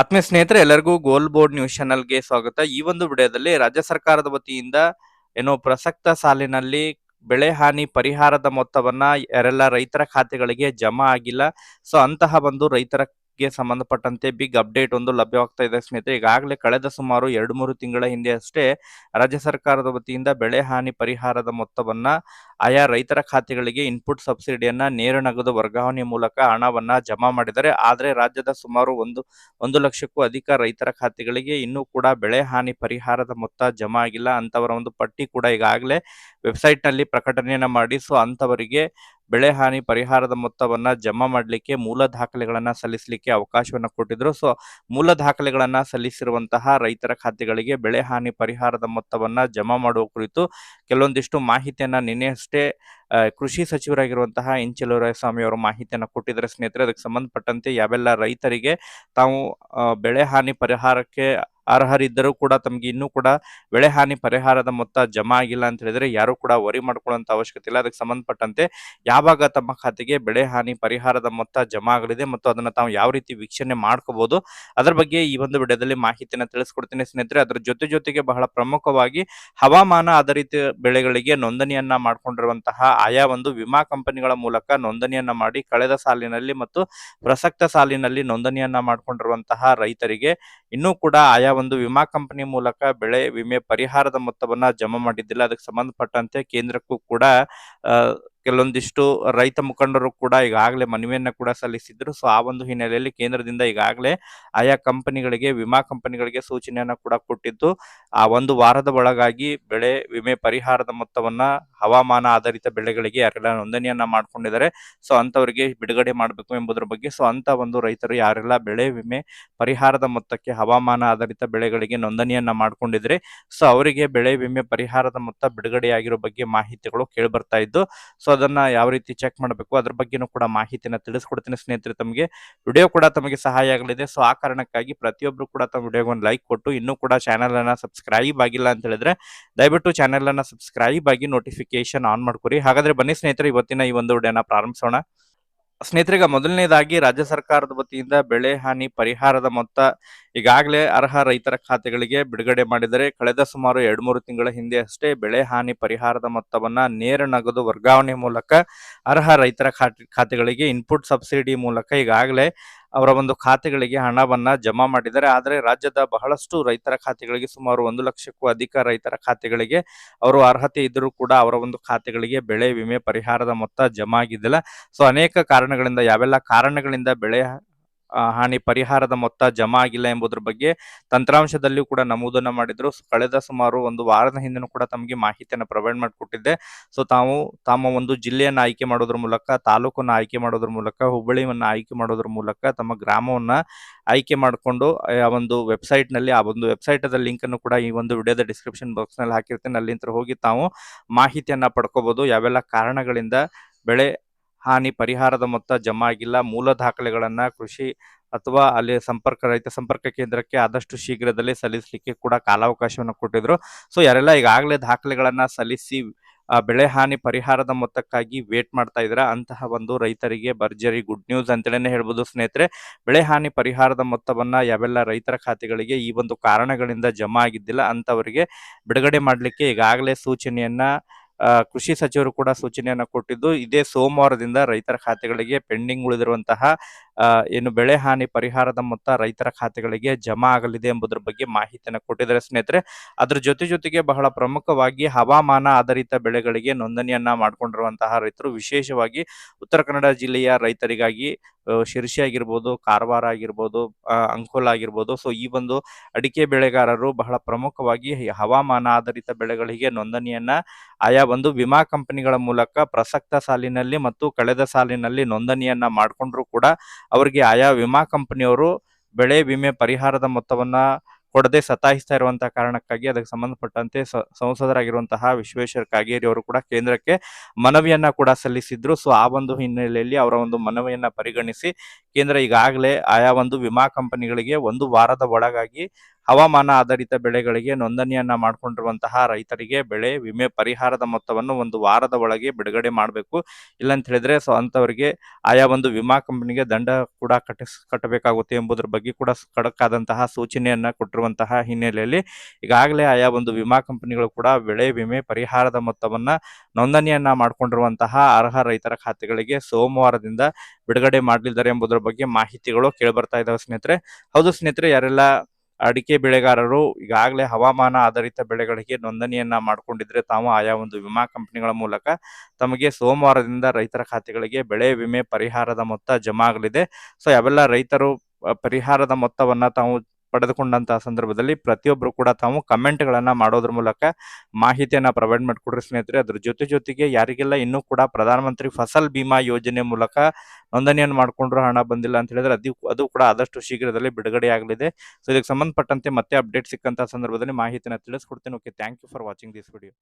ಆತ್ಮೀಯ ಸ್ನೇಹಿತರೆ, ಎಲ್ಲರಿಗೂ ಗೋಲ್ ಬೋರ್ಡ್ ನ್ಯೂಸ್ ಚಾನಲ್ಗೆ ಸ್ವಾಗತ. ಈ ಒಂದು ವಿಡಿಯೋದಲ್ಲಿ ರಾಜ್ಯ ಸರ್ಕಾರದ ವತಿಯಿಂದ ಏನೋ ಪ್ರಸಕ್ತ ಸಾಲಿನಲ್ಲಿ ಬೆಳೆ ಹಾನಿ ಪರಿಹಾರದ ಮೊತ್ತವನ್ನ ಯಾರೆಲ್ಲ ರೈತರ ಖಾತೆಗಳಿಗೆ ಜಮಾ ಆಗಿಲ್ಲ. ಸೊ ಅಂತಹ ಒಂದು ರೈತರಿಗೆ ಸಂಬಂಧಪಟ್ಟಂತೆ ಬಿಗ್ ಅಪ್ಡೇಟ್ ಒಂದು ಲಭ್ಯವಾಗ್ತಾ ಇದೆ ಸ್ನೇಹಿತರೆ. ಈಗಾಗಲೇ ಕಳೆದ ಸುಮಾರು ಎರಡು ಮೂರು ತಿಂಗಳ ಹಿಂದೆ ಅಷ್ಟೇ ರಾಜ್ಯ ಸರ್ಕಾರದ ವತಿಯಿಂದ ಬೆಳೆ ಹಾನಿ ಪರಿಹಾರದ ಮೊತ್ತವನ್ನ ಆಯಾ ರೈತರ ಖಾತೆಗಳಿಗೆ ಇನ್ಪುಟ್ ಸಬ್ಸಿಡಿಯನ್ನ ನೇರ ನಗದು ವರ್ಗಾವಣೆ ಮೂಲಕ ಹಣವನ್ನ ಜಮಾ ಮಾಡಿದರೆ ಆದರೆ ರಾಜ್ಯದ ಸುಮಾರು ಒಂದು ಒಂದು ಲಕ್ಷಕ್ಕೂ ಅಧಿಕ ರೈತರ ಖಾತೆಗಳಿಗೆ ಇನ್ನೂ ಕೂಡ ಬೆಳೆ ಹಾನಿ ಪರಿಹಾರದ ಮೊತ್ತ ಜಮಾ ಆಗಿಲ್ಲ. ಅಂತವರ ಒಂದು ಪಟ್ಟಿ ಕೂಡ ಈಗಾಗಲೇ ವೆಬ್ಸೈಟ್ನಲ್ಲಿ ಪ್ರಕಟಣೆಯನ್ನ ಮಾಡಿ ಸೊ ಅಂತವರಿಗೆ ಬೆಳೆ ಹಾನಿ ಪರಿಹಾರದ ಮೊತ್ತವನ್ನ ಜಮಾ ಮಾಡಲಿಕ್ಕೆ ಮೂಲ ದಾಖಲೆಗಳನ್ನ ಸಲ್ಲಿಸಲಿಕ್ಕೆ ಅವಕಾಶವನ್ನ ಕೊಟ್ಟಿದ್ರು. ಸೊ ಮೂಲ ದಾಖಲೆಗಳನ್ನ ಸಲ್ಲಿಸಿರುವಂತಹ ರೈತರ ಖಾತೆಗಳಿಗೆ ಬೆಳೆ ಹಾನಿ ಪರಿಹಾರದ ಮೊತ್ತವನ್ನ ಜಮಾ ಮಾಡುವ ಕುರಿತು ಕೆಲವೊಂದಿಷ್ಟು ಮಾಹಿತಿಯನ್ನ ನಿನ್ನೆಯಷ್ಟೇ ಕೃಷಿ ಸಚಿವರಾಗಿರುವಂತಹ ಎನ್ ಸ್ವಾಮಿ ಅವರು ಮಾಹಿತಿಯನ್ನು ಕೊಟ್ಟಿದ್ದಾರೆ ಸ್ನೇಹಿತರೆ. ಅದಕ್ಕೆ ಸಂಬಂಧಪಟ್ಟಂತೆ ಯಾವೆಲ್ಲ ರೈತರಿಗೆ ತಾವು ಬೆಳೆ ಹಾನಿ ಪರಿಹಾರಕ್ಕೆ ಅರ್ಹರಿದ್ದರೂ ಕೂಡ ತಮಗೆ ಇನ್ನೂ ಕೂಡ ಬೆಳೆ ಹಾನಿ ಪರಿಹಾರದ ಮೊತ್ತ ಜಮಾ ಆಗಿಲ್ಲ ಅಂತ ಹೇಳಿದ್ರೆ ಯಾರು ಕೂಡ ವರಿ ಮಾಡ್ಕೊಳ್ಳುವಂತ ಅವಶ್ಯಕತೆ ಇಲ್ಲ. ಅದಕ್ಕೆ ಸಂಬಂಧಪಟ್ಟಂತೆ ಯಾವಾಗ ತಮ್ಮ ಖಾತೆಗೆ ಬೆಳೆ ಹಾನಿ ಪರಿಹಾರದ ಮೊತ್ತ ಜಮಾ ಆಗಲಿದೆ ಮತ್ತು ಅದನ್ನ ತಾವು ಯಾವ ರೀತಿ ವೀಕ್ಷಣೆ ಮಾಡ್ಕೋಬಹುದು ಅದರ ಬಗ್ಗೆ ಈ ಒಂದು ವಿಡಿಯೋದಲ್ಲಿ ಮಾಹಿತಿಯನ್ನು ತಿಳಿಸ್ಕೊಡ್ತೀನಿ ಸ್ನೇಹಿತರೆ. ಅದರ ಜೊತೆ ಜೊತೆಗೆ ಬಹಳ ಪ್ರಮುಖವಾಗಿ ಹವಾಮಾನ ಆಧಾರಿತ ಬೆಳೆಗಳಿಗೆ ನೋಂದಣಿಯನ್ನ ಮಾಡಿಕೊಂಡಿರುವಂತಹ ಆಯಾ ಒಂದು ವಿಮಾ ಕಂಪನಿಗಳ ಮೂಲಕ ನೋಂದಣಿಯನ್ನ ಮಾಡಿ ಕಳೆದ ಸಾಲಿನಲ್ಲಿ ಮತ್ತು ಪ್ರಸಕ್ತ ಸಾಲಿನಲ್ಲಿ ನೋಂದಣಿಯನ್ನ ಮಾಡಿಕೊಂಡಿರುವಂತಹ ರೈತರಿಗೆ ಇನ್ನೂ ಕೂಡ ಆಯಾ ಒಂದು ವಿಮಾ ಕಂಪನಿ ಮೂಲಕ ಬೆಳೆ ವಿಮೆ ಪರಿಹಾರದ ಮೊತ್ತವನ್ನ ಜಮಾ ಮಾಡಿದ್ದಿಲ್ಲ. ಅದಕ್ಕೆ ಸಂಬಂಧಪಟ್ಟಂತೆ ಕೇಂದ್ರಕ್ಕೂ ಕೂಡ ಕೆಲವೊಂದಿಷ್ಟು ರೈತ ಮುಖಂಡರು ಕೂಡ ಈಗಾಗಲೇ ಮನವಿಯನ್ನ ಕೂಡ ಸಲ್ಲಿಸಿದ್ರು. ಸೊ ಆ ಒಂದು ಹಿನ್ನೆಲೆಯಲ್ಲಿ ಕೇಂದ್ರದಿಂದ ಈಗಾಗಲೇ ಆಯಾ ಕಂಪನಿಗಳಿಗೆ, ವಿಮಾ ಕಂಪನಿಗಳಿಗೆ ಸೂಚನೆಯನ್ನ ಕೂಡ ಕೊಟ್ಟಿದ್ದು. ಆ ಒಂದು ವಾರದ ಒಳಗಾಗಿ ಬೆಳೆ ವಿಮೆ ಪರಿಹಾರದ ಮೊತ್ತವನ್ನ ಹವಾಮಾನ ಆಧಾರಿತ ಬೆಳೆಗಳಿಗೆ ಯಾರೆಲ್ಲ ನೋಂದಣಿಯನ್ನ ಮಾಡ್ಕೊಂಡಿದ್ದಾರೆ, ಸೊ ಅಂತವರಿಗೆ ಬಿಡುಗಡೆ ಮಾಡಬೇಕು ಎಂಬುದರ ಬಗ್ಗೆ, ಸೊ ಅಂತ ಒಂದು ರೈತರು ಯಾರೆಲ್ಲ ಬೆಳೆ ವಿಮೆ ಪರಿಹಾರದ ಮೊತ್ತಕ್ಕೆ ಹವಾಮಾನ ಆಧಾರಿತ ಬೆಳೆಗಳಿಗೆ ನೋಂದಣಿಯನ್ನ ಮಾಡ್ಕೊಂಡಿದ್ರೆ, ಸೊ ಅವರಿಗೆ ಬೆಳೆ ವಿಮೆ ಪರಿಹಾರದ ಮೊತ್ತ ಬಿಡುಗಡೆಯಾಗಿರೋ ಬಗ್ಗೆ ಮಾಹಿತಿಗಳು ಕೇಳಿ ಬರ್ತಾ ಇದ್ದು, ಸೊ ಅದನ್ನ ಯಾವ ರೀತಿ ಚೆಕ್ ಮಾಡಬೇಕು, ಅದ್ರ ಬಗ್ಗೆನೂ ಕೂಡ ಮಾಹಿತಿನ ತಿಳಿಸ್ಕೊಡ್ತೀನಿ ಸ್ನೇಹಿತರೆ ತಮಗೆ. ವಿಡಿಯೋ ಕೂಡ ತಮಗೆ ಸಹಾಯ ಆಗಲಿದೆ. ಸೊ ಆ ಕಾರಣಕ್ಕಾಗಿ ಪ್ರತಿಯೊಬ್ರು ಕೂಡ ತಮ್ಮ ವಿಡಿಯೋಗೆ ಒಂದು ಲೈಕ್ ಕೊಟ್ಟು, ಇನ್ನೂ ಕೂಡ ಚಾನೆಲ್ ಅನ್ನ ಸಬ್ಸ್ಕ್ರೈಬ್ ಆಗಿಲ್ಲ ಅಂತ ಹೇಳಿದ್ರೆ, ದಯವಿಟ್ಟು ಚಾನೆಲ್ ಅನ್ನ ಸಬ್ಸ್ಕ್ರೈಬ್ ಆಗಿ ನೋಟಿಫಿಕೇಶನ್ ಆನ್ ಮಾಡ್ಕೊರಿ. ಹಾಗಾದ್ರೆ ಬನ್ನಿ ಸ್ನೇಹಿತರೆ, ಇವತ್ತಿನ ಈ ಒಂದು ವಿಡಿಯೋನ ಪ್ರಾರಂಭಿಸೋಣ. ಸ್ನೇಹಿತರಿಗೆ ಮೊದಲನೇದಾಗಿ, ರಾಜ್ಯ ಸರ್ಕಾರದ ವತಿಯಿಂದ ಬೆಳೆ ಹಾನಿ ಪರಿಹಾರದ ಮೊತ್ತ ಈಗಾಗಲೇ ಅರ್ಹ ರೈತರ ಖಾತೆಗಳಿಗೆ ಬಿಡುಗಡೆ ಮಾಡಿದರೆ ಕಳೆದ ಸುಮಾರು ಎರಡು ಮೂರು ತಿಂಗಳ ಹಿಂದೆ ಅಷ್ಟೇ ಬೆಳೆ ಹಾನಿ ಪರಿಹಾರದ ಮೊತ್ತವನ್ನ ನೇರ ನಗದು ವರ್ಗಾವಣೆ ಮೂಲಕ ಅರ್ಹ ರೈತರ ಖಾತೆ ಖಾತೆಗಳಿಗೆ ಇನ್ಪುಟ್ ಸಬ್ಸಿಡಿ ಮೂಲಕ ಈಗಾಗಲೇ ಅವರ ಒಂದು ಖಾತೆಗಳಿಗೆ ಹಣವನ್ನ ಜಮಾ ಮಾಡಿದ್ದಾರೆ. ಆದರೆ ರಾಜ್ಯದ ಬಹಳಷ್ಟು ರೈತರ ಖಾತೆಗಳಿಗೆ ಸುಮಾರು ಒಂದು ಲಕ್ಷಕ್ಕೂ ಅಧಿಕ ರೈತರ ಖಾತೆಗಳಿಗೆ ಅವರು ಅರ್ಹತೆ ಇದ್ದರೂ ಕೂಡ ಅವರ ಒಂದು ಖಾತೆಗಳಿಗೆ ಬೆಳೆ ವಿಮೆ ಪರಿಹಾರದ ಮೊತ್ತ ಜಮಾ ಆಗಿದ್ದಿಲ್ಲ. ಸೊ ಅನೇಕ ಕಾರಣಗಳಿಂದ, ಯಾವೆಲ್ಲ ಕಾರಣಗಳಿಂದ ಬೆಳೆ ಹಾನಿ ಪರಿಹಾರದ ಮೊತ್ತ ಜಮಾ ಆಗಿಲ್ಲ ಎಂಬುದರ ಬಗ್ಗೆ ತಂತ್ರಾಂಶದಲ್ಲಿಯೂ ಕೂಡ ನಮೂದನ್ನ ಮಾಡಿದ್ರು. ಕಳೆದ ಸುಮಾರು ಒಂದು ವಾರದ ಹಿಂದೆನೂ ಕೂಡ ತಮಗೆ ಮಾಹಿತಿಯನ್ನು ಪ್ರೊವೈಡ್ ಮಾಡಿಕೊಟ್ಟಿದ್ದೆ. ಸೊ, ತಾವು ತಮ್ಮ ಒಂದು ಜಿಲ್ಲೆಯನ್ನು ಆಯ್ಕೆ ಮಾಡೋದ್ರ ಮೂಲಕ, ತಾಲೂಕನ್ನ ಆಯ್ಕೆ ಮಾಡೋದ್ರ ಮೂಲಕ, ಹುಬ್ಬಳ್ಳಿಯನ್ನು ಆಯ್ಕೆ ಮಾಡೋದ್ರ ಮೂಲಕ ತಮ್ಮ ಗ್ರಾಮವನ್ನ ಆಯ್ಕೆ ಮಾಡಿಕೊಂಡು, ಆ, ಒಂದು ವೆಬ್ಸೈಟ್ನಲ್ಲಿ ಆ ಒಂದು ವೆಬ್ಸೈಟ್ ಅದ ಲಿಂಕ್ ಅನ್ನು ಕೂಡ ಈ ಒಂದು ವಿಡಿಯೋದ ಡಿಸ್ಕ್ರಿಪ್ಷನ್ ಬಾಕ್ಸ್ನಲ್ಲಿ ಹಾಕಿರ್ತೇನೆ. ಅಲ್ಲಿಂದ ಹೋಗಿ ತಾವು ಮಾಹಿತಿಯನ್ನ ಪಡ್ಕೋಬಹುದು ಯಾವೆಲ್ಲ ಕಾರಣಗಳಿಂದ ಬೆಳೆ ಹಾನಿ ಪರಿಹಾರದ ಮೊತ್ತ ಜಮಾ ಆಗಿಲ್ಲ. ಮೂಲ ದಾಖಲೆಗಳನ್ನ ಕೃಷಿ ಅಥವಾ ಅಲ್ಲಿ ಸಂಪರ್ಕ, ರೈತ ಸಂಪರ್ಕ ಕೇಂದ್ರಕ್ಕೆ ಆದಷ್ಟು ಶೀಘ್ರದಲ್ಲೇ ಸಲ್ಲಿಸಲಿಕ್ಕೆ ಕೂಡ ಕಾಲಾವಕಾಶವನ್ನು ಕೊಟ್ಟಿದ್ರು. ಸೊ ಯಾರೆಲ್ಲ ಈಗಾಗಲೇ ದಾಖಲೆಗಳನ್ನ ಸಲ್ಲಿಸಿ ಬೆಳೆ ಹಾನಿ ಪರಿಹಾರದ ಮೊತ್ತಕ್ಕಾಗಿ ವೇಟ್ ಮಾಡ್ತಾ ಇದ್ರ ಅಂತಹ ಒಂದು ರೈತರಿಗೆ ಭರ್ಜರಿ ಗುಡ್ ನ್ಯೂಸ್ ಅಂತೇಳಿ ಹೇಳ್ಬೋದು ಸ್ನೇಹಿತರೆ. ಬೆಳೆ ಹಾನಿ ಪರಿಹಾರದ ಮೊತ್ತವನ್ನ ಯಾವೆಲ್ಲ ರೈತರ ಖಾತೆಗಳಿಗೆ ಈ ಒಂದು ಕಾರಣಗಳಿಂದ ಜಮಾ ಆಗಿದ್ದಿಲ್ಲ ಅಂಥವರಿಗೆ ಬಿಡುಗಡೆ ಮಾಡಲಿಕ್ಕೆ ಈಗಾಗಲೇ ಸೂಚನೆಯನ್ನ ಕೃಷಿ ಸಚಿವರು ಕೂಡ ಸೂಚನೆಯನ್ನ ಕೊಟ್ಟಿದ್ದು, ಇದೇ ಸೋಮವಾರದಿಂದ ರೈತರ ಖಾತೆಗಳಿಗೆ ಪೆಂಡಿಂಗ್ ಉಳಿದಿರುವಂತಹ ಏನು ಬೆಳೆ ಹಾನಿ ಪರಿಹಾರದ ಮೊತ್ತ ರೈತರ ಖಾತೆಗಳಿಗೆ ಜಮಾ ಆಗಲಿದೆ ಎಂಬುದರ ಬಗ್ಗೆ ಮಾಹಿತಿಯನ್ನು ಕೊಟ್ಟಿದ್ದಾರೆ ಸ್ನೇಹಿತರೆ. ಅದ್ರ ಜೊತೆ ಜೊತೆಗೆ ಬಹಳ ಪ್ರಮುಖವಾಗಿ ಹವಾಮಾನ ಆಧಾರಿತ ಬೆಳೆಗಳಿಗೆ ನೋಂದಣಿಯನ್ನ ಮಾಡಿಕೊಂಡಿರುವಂತಹ ರೈತರು, ವಿಶೇಷವಾಗಿ ಉತ್ತರ ಕನ್ನಡ ಜಿಲ್ಲೆಯ ರೈತರಿಗಾಗಿ ಶಿರ್ಷಿ ಆಗಿರ್ಬೋದು, ಕಾರವಾರ ಆಗಿರ್ಬೋದು ಅಂಕೋಲ ಆಗಿರ್ಬೋದು, ಸೊ ಈ ಒಂದು ಅಡಿಕೆ ಬೆಳೆಗಾರರು ಬಹಳ ಪ್ರಮುಖವಾಗಿ ಹವಾಮಾನ ಆಧಾರಿತ ಬೆಳೆಗಳಿಗೆ ನೋಂದಣಿಯನ್ನ ಆಯಾ ಒಂದು ವಿಮಾ ಕಂಪನಿಗಳ ಮೂಲಕ ಪ್ರಸಕ್ತ ಸಾಲಿನಲ್ಲಿ ಮತ್ತು ಕಳೆದ ಸಾಲಿನಲ್ಲಿ ನೋಂದಣಿಯನ್ನ ಮಾಡ್ಕೊಂಡ್ರು ಕೂಡ ಅವರಿಗೆ ಆಯಾ ವಿಮಾ ಕಂಪನಿಯವರು ಬೆಳೆ ವಿಮೆ ಪರಿಹಾರದ ಮೊತ್ತವನ್ನ ಕೊಡದೆ ಸತಾಯಿಸ್ತಾ ಇರುವಂತಹ ಕಾರಣಕ್ಕಾಗಿ ಅದಕ್ಕೆ ಸಂಬಂಧಪಟ್ಟಂತೆ ಸಂಸದರಾಗಿರುವಂತಹ ವಿಶ್ವೇಶ್ವರ ಕಾಗೇರಿ ಅವರು ಕೂಡ ಕೇಂದ್ರಕ್ಕೆ ಮನವಿಯನ್ನ ಕೂಡ ಸಲ್ಲಿಸಿದ್ರು. ಸೊ, ಆ ಒಂದು ಹಿನ್ನೆಲೆಯಲ್ಲಿ ಅವರ ಒಂದು ಮನವಿಯನ್ನ ಪರಿಗಣಿಸಿ ಕೇಂದ್ರ ಈಗಾಗಲೇ ಆಯಾ ಒಂದು ವಿಮಾ ಕಂಪನಿಗಳಿಗೆ ಒಂದು ವಾರದ ಒಳಗಾಗಿ ಹವಾಮಾನ ಆಧಾರಿತ ಬೆಳೆಗಳಿಗೆ ನೋಂದಣಿಯನ್ನ ಮಾಡಿಕೊಂಡಿರುವಂತಹ ರೈತರಿಗೆ ಬೆಳೆ ವಿಮೆ ಪರಿಹಾರದ ಮೊತ್ತವನ್ನು ಒಂದು ವಾರದ ಒಳಗೆ ಬಿಡುಗಡೆ ಮಾಡಬೇಕು. ಇಲ್ಲಂತ ಹೇಳಿದ್ರೆ ಸೊ ಅಂತವರಿಗೆ ಆಯಾ ಒಂದು ವಿಮಾ ಕಂಪನಿಗೆ ದಂಡ ಕೂಡ ಕಟ್ಟಿಸ್, ಕಟ್ಟಬೇಕಾಗುತ್ತೆ ಎಂಬುದರ ಬಗ್ಗೆ ಕೂಡ ಸ್- ಸೂಚನೆಯನ್ನ ಆದಂತಹ ಕೊಟ್ಟಿರುವಂತಹ ಹಿನ್ನೆಲೆಯಲ್ಲಿ ಈಗಾಗಲೇ ಆಯಾ ಒಂದು ವಿಮಾ ಕಂಪನಿಗಳು ಕೂಡ ಬೆಳೆ ವಿಮೆ ಪರಿಹಾರದ ಮೊತ್ತವನ್ನ ನೋಂದಣಿಯನ್ನ ಮಾಡಿಕೊಂಡಿರುವಂತಹ ಅರ್ಹ ರೈತರ ಖಾತೆಗಳಿಗೆ ಸೋಮವಾರದಿಂದ ಬಿಡುಗಡೆ ಮಾಡಲಿದ್ದಾರೆ ಎಂಬುದರ ಬಗ್ಗೆ ಮಾಹಿತಿಗಳು ಕೇಳಿಬರ್ತಾ ಇದ್ದಾವೆ ಸ್ನೇಹಿತರೆ. ಹೌದು ಸ್ನೇಹಿತರೆ, ಯಾರೆಲ್ಲ ಅಡಿಕೆ ಬೆಳೆಗಾರರು ಈಗಾಗಲೇ ಹವಾಮಾನ ಆಧಾರಿತ ಬೆಳೆಗಳಿಗೆ ನೋಂದಣಿಯನ್ನ ಮಾಡ್ಕೊಂಡಿದ್ರೆ ತಾವು ಆಯಾ ಒಂದು ವಿಮಾ ಕಂಪನಿಗಳ ಮೂಲಕ ತಮಗೆ ಸೋಮವಾರದಿಂದ ರೈತರ ಖಾತೆಗಳಿಗೆ ಬೆಳೆ ವಿಮೆ ಪರಿಹಾರದ ಮೊತ್ತ ಜಮಾ ಆಗಲಿದೆ. ಸೊ, ಯಾವೆಲ್ಲ ರೈತರು ಪರಿಹಾರದ ಮೊತ್ತವನ್ನ ತಾವು ಪಡೆದುಕೊಂಡಂತಹ ಸಂದರ್ಭದಲ್ಲಿ ಪ್ರತಿಯೊಬ್ಬರು ಕೂಡ ತಾವು ಕಮೆಂಟ್ಗಳನ್ನು ಮಾಡೋದ್ರ ಮೂಲಕ ಮಾಹಿತಿಯನ್ನ ಪ್ರೊವೈಡ್ ಮಾಡಿಕೊಡ್ರಿ ಸ್ನೇಹಿತರೆ. ಅದ್ರ ಜೊತೆ ಜೊತೆಗೆ ಯಾರಿಗೆಲ್ಲ ಇನ್ನೂ ಕೂಡ ಪ್ರಧಾನಮಂತ್ರಿ ಫಸಲ್ ಬಿಮಾ ಯೋಜನೆ ಮೂಲಕ ನೋಂದಣಿಯನ್ನು ಮಾಡ್ಕೊಂಡ್ರು ಹಣ ಬಂದಿಲ್ಲ ಅಂತ ಹೇಳಿದ್ರೆ ಅದು ಅದು ಕೂಡ ಆದಷ್ಟು ಶೀಘ್ರದಲ್ಲಿ ಬಿಡುಗಡೆ ಆಗಲಿದೆ. ಸೊ ಇದಕ್ಕೆ ಸಂಬಂಧಪಟ್ಟಂತೆ ಮತ್ತೆ ಅಪ್ಡೇಟ್ ಸಿಕ್ಕಂತಹ ಸಂದರ್ಭದಲ್ಲಿ ಮಾಹಿತಿನ ತಿಳಿಸ್ಕೊಡ್ತೀನಿ. Okay thank you for watching this video